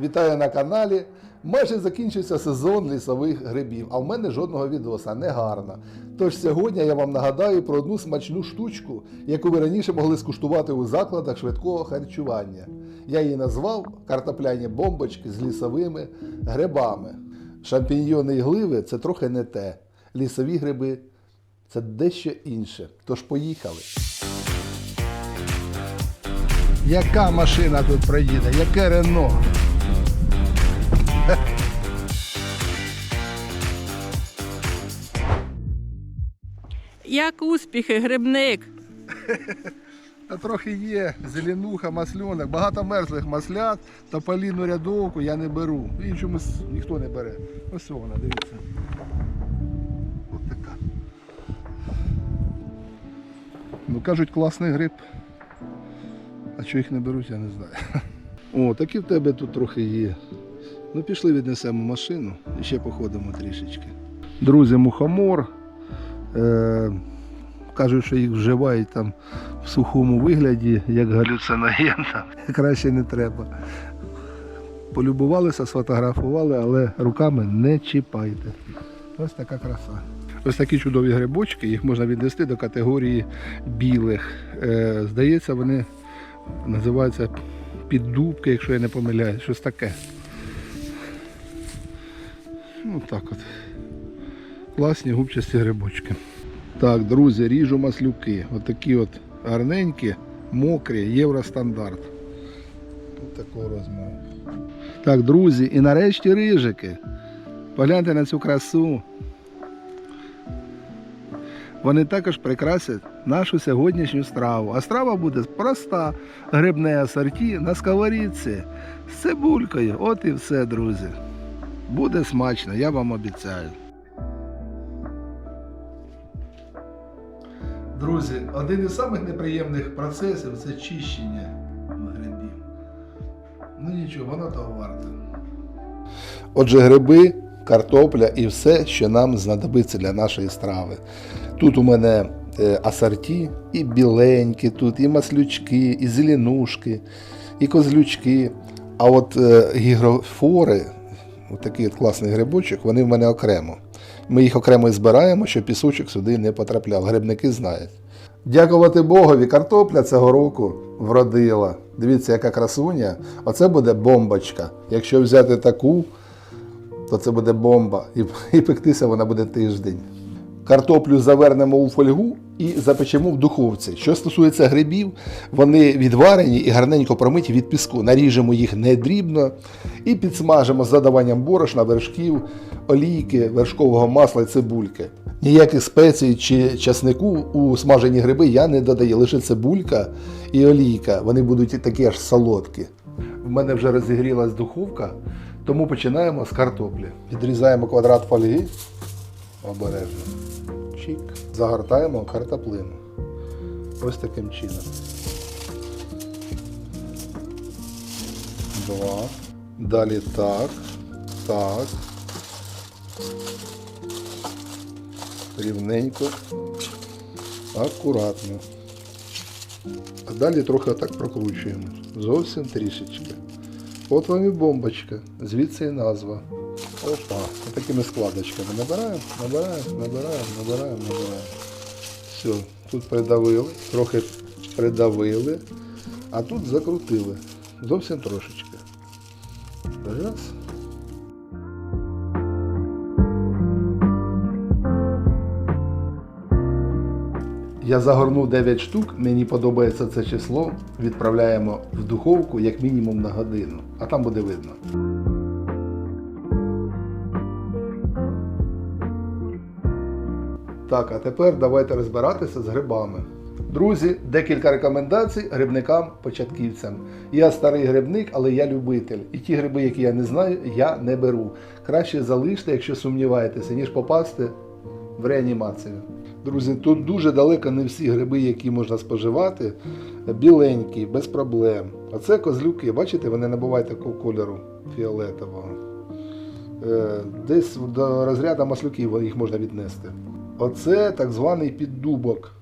Вітаю на каналі. Майже закінчився сезон лісових грибів, а в мене жодного відоса, не гарно. Тож сьогодні я вам нагадаю про одну смачну штучку, яку ви раніше могли скуштувати у закладах швидкого харчування. Я її назвав картопляні бомбочки з лісовими грибами. Шампіньйони і гливи це трохи не те. Лісові гриби це дещо інше. Тож поїхали. Яка машина тут проїде? Яке Рено? Як успіхи, грибник? Та трохи є зеленуха, масльонок, багато мерзлих маслят, тополіну рядовку я не беру. І чомусь ніхто не бере. Ось вона, дивіться. Ось така. Ну кажуть, класний гриб. А що їх не беруть, я не знаю. О, такі в тебе тут трохи є. Ну пішли віднесемо машину і ще походимо трішечки. Друзі, мухомор. Е- кажуть, що їх вживають там в сухому вигляді, як галюциноген. Краще не треба. Полюбувалися, сфотографували, але руками не чіпайте. Ось така краса. Ось такі чудові грибочки, їх можна віднести до категорії білих. Е, здається, вони називаються піддубки, якщо я не помиляюсь, щось таке. Ну так от. Класні губчасті грибочки. Так, друзі, ріжу маслюки. Отакі от гарненькі, мокрі, євростандарт. Тут такого розміру. Так, друзі, і нарешті рижики. Погляньте на цю красу. Вони також прикрасять нашу сьогоднішню страву. А страва буде проста, грибне асорті на сковорідці з цибулькою. От і все, друзі. Буде смачно, я вам обіцяю. Друзі, один із самих неприємних процесів це чищення грибів. Ну нічого, воно того варте. Отже, гриби, картопля і все, що нам знадобиться для нашої страви. Тут у мене е, асорті, і біленькі тут, і маслючки, і зеленушки, і козлючки. А от е, гігрофори, отакий от класний грибочок, вони в мене окремо. Ми їх окремо збираємо, щоб пісочок сюди не потрапляв. Грибники знають. Дякувати Богові, картопля цього року вродила. Дивіться, яка красуня. Оце буде бомбочка. Якщо взяти таку, то це буде бомба. І, і пектися вона буде тиждень. Картоплю завернемо у фольгу і запечемо в духовці. Що стосується грибів, вони відварені і гарненько промиті від піску. Наріжемо їх не дрібно і підсмажимо з додаванням борошна, вершків, олійки, вершкового масла і цибульки. Ніяких спецій чи часнику у смажені гриби я не додаю, лише цибулька і олійка. Вони будуть такі аж солодкі. В мене вже розігрілась духовка, тому починаємо з картоплі. Відрізаємо квадрат фольги обережно. Чик. Загортаємо картоплину. Ось таким чином. Два. Далі так. Так. Рівненько. Акуратно. А далі трохи отак прокручуємо. Зовсім трішечки. От вам і бомбочка. Звідси і назва. Опа. Такими складочками. Набираємо, набираємо, набираємо, набираємо, набираємо. Все, тут придавили, трохи придавили, а тут закрутили. Зовсім трошечки. Раз. Я загорнув 9 штук, мені подобається це число. Відправляємо в духовку як мінімум на годину, а там буде видно. Так, а тепер давайте розбиратися з грибами. Друзі, декілька рекомендацій грибникам-початківцям. Я старий грибник, але я любитель. І ті гриби, які я не знаю, я не беру. Краще залиште, якщо сумніваєтеся, ніж попасти в реанімацію. Друзі, тут дуже далеко не всі гриби, які можна споживати, біленькі, без проблем. А це козлюки, бачите, вони набувають такого кольору фіолетового. Е, Десь до розряду маслюків їх можна віднести. Оце так званий піддубок.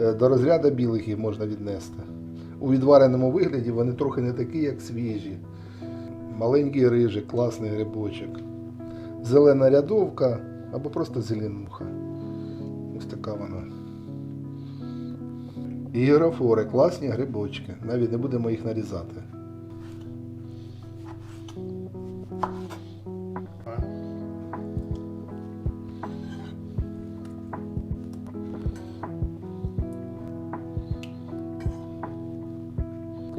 Е, До розряду білих їх можна віднести. У відвареному вигляді вони трохи не такі, як свіжі. маленький рижик, класний грибочок. Зелена рядовка або просто зеленуха. Ось така вона. І класні грибочки. Навіть не будемо їх нарізати.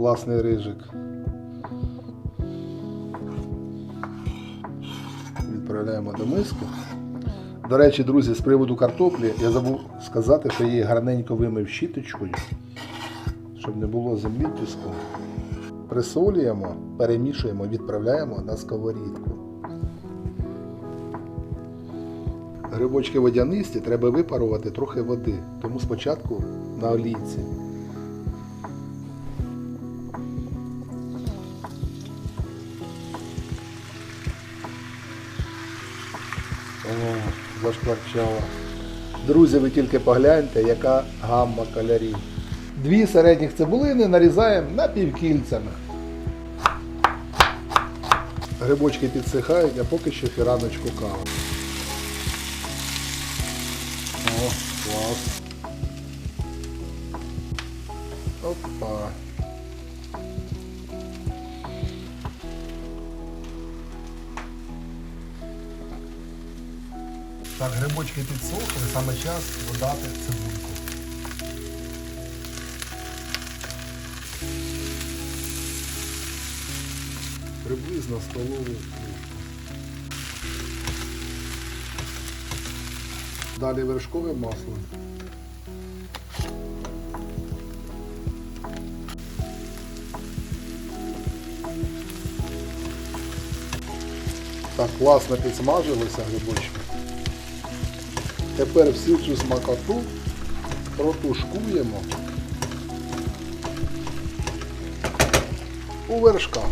Класний рижик. Відправляємо до миски. До речі, друзі, з приводу картоплі я забув сказати, що її гарненько вимив щіточкою, щоб не було землі піску. Присолюємо, перемішуємо, відправляємо на сковорідку. Грибочки водянисті треба випарувати трохи води, тому спочатку на олійці. О, зашкварчало. Друзі, ви тільки погляньте, яка гамма кольорів. Дві середніх цибулини нарізаємо напівкільцями. Грибочки підсихають, а поки що фіраночку кави. О, клас. Опа. Так, грибочки підсохли, саме час додати цибульку. Приблизно столову ложку. Далі вершкове масло. Так, класно підсмажилися грибочки. Тепер всю цю смакоту протушкуємо у вершках.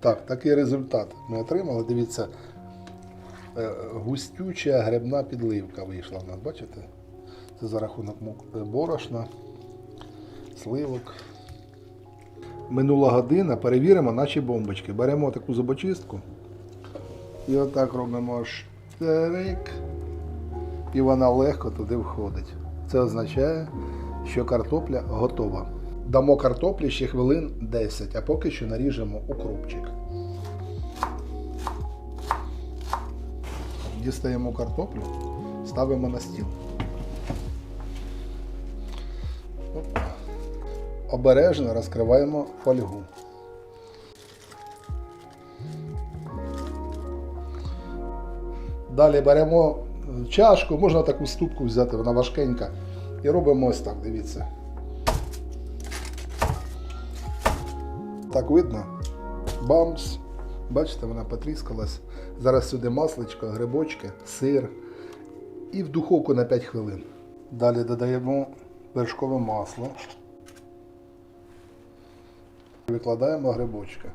Так, такий результат ми отримали. Дивіться, е, густюча грибна підливка вийшла в нас, бачите? Це за рахунок е, борошна, сливок. Минула година, перевіримо наші бомбочки. Беремо таку зубочистку і отак робимо штрик, і вона легко туди входить. Це означає, що картопля готова. Дамо картоплі ще хвилин 10, а поки що наріжемо укропчик. Дістаємо картоплю, ставимо на стіл. Обережно розкриваємо фольгу. Далі беремо чашку, можна таку ступку взяти, вона важкенька. І робимо ось так, дивіться. Так видно? Бамс. Бачите, вона потріскалась. Зараз сюди масличко, грибочки, сир. І в духовку на 5 хвилин. Далі додаємо вершкове масло. Викладаємо грибочки.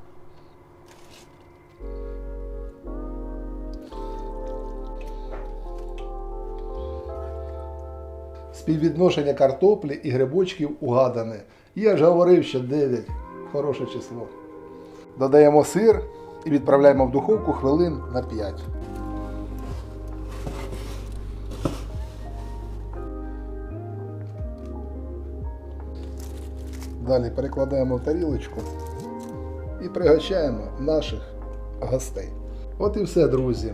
Співвідношення картоплі і грибочків угадане. Я ж говорив, що 9 хороше число. Додаємо сир і відправляємо в духовку хвилин на 5. Далі перекладаємо в тарілочку і пригощаємо наших гостей. От і все, друзі.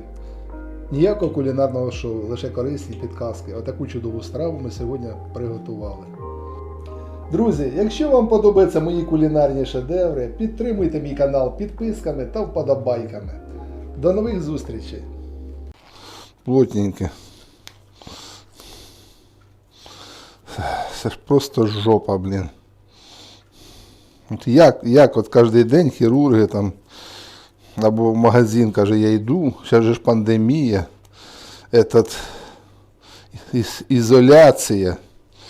Ніякого кулінарного шоу, лише корисні підказки. Отаку чудову страву ми сьогодні приготували. Друзі, якщо вам подобаються мої кулінарні шедеври, підтримуйте мій канал підписками та вподобайками. До нових зустрічей! Плотненьке. Це ж просто жопа, блін. От як, як от кожен день хірурги там або в магазин каже, я йду, зараз же ж пандемія, этот, із- ізоляція.